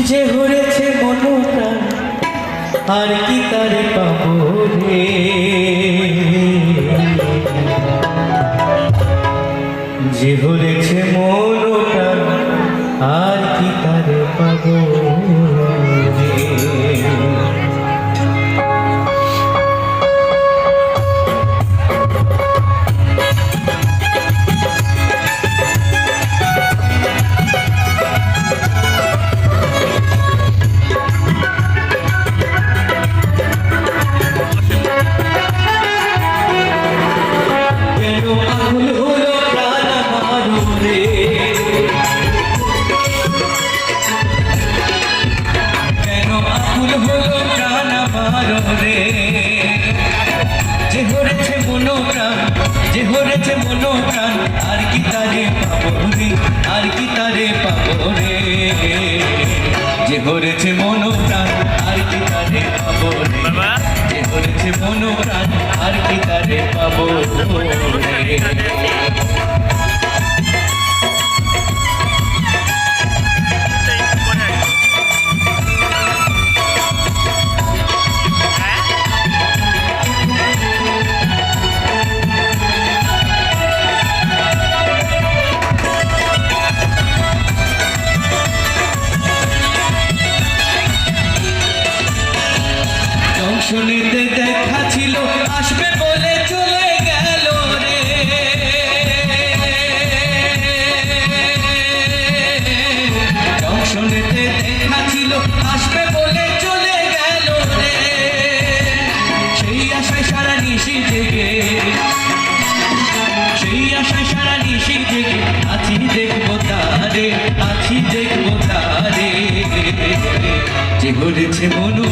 যে হরেছে মনটা আর কি তারে পাবো যে হরেছে মনটা আমার রে। কেন আকুল হলো প্রাণ আমার রে? যে হরেছে মনোপ্রাণ যে হরেছে মনো আর কি তারে পাবো রে? আর কি তারে পাবো রে? যে হরেছে মনোপ্রাণ আর কি তারে পাবো রে? যে হরেছে মনো আর কি তারে পাবো রে দেখা ছিল, আসবে বলে চলে গেল রে। জংশনেতে দেখা ছিল, আসবে বলে চলে গেল রে। সেই আশায় সারা নিশি থেকে সেই আশায় সারা নিশি থেকে আছি দেখব তারে, আছি দেখব তারে। যে হরেছে মনো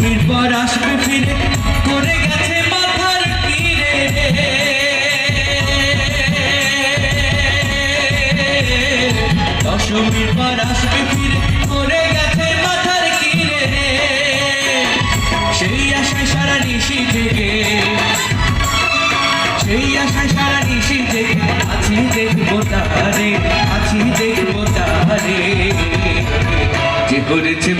দশমীর পর আসবে ফিরে করে গেছে মাথার তীরে। দশমীর পর আসবে ফিরে করে গেছে মাথার কিরে সেই আশায় সারা নিশি থেকে সেই আশায় সারা নিশি থেকে আছি দেখব তারে আছি দেখব তারে যে করেছে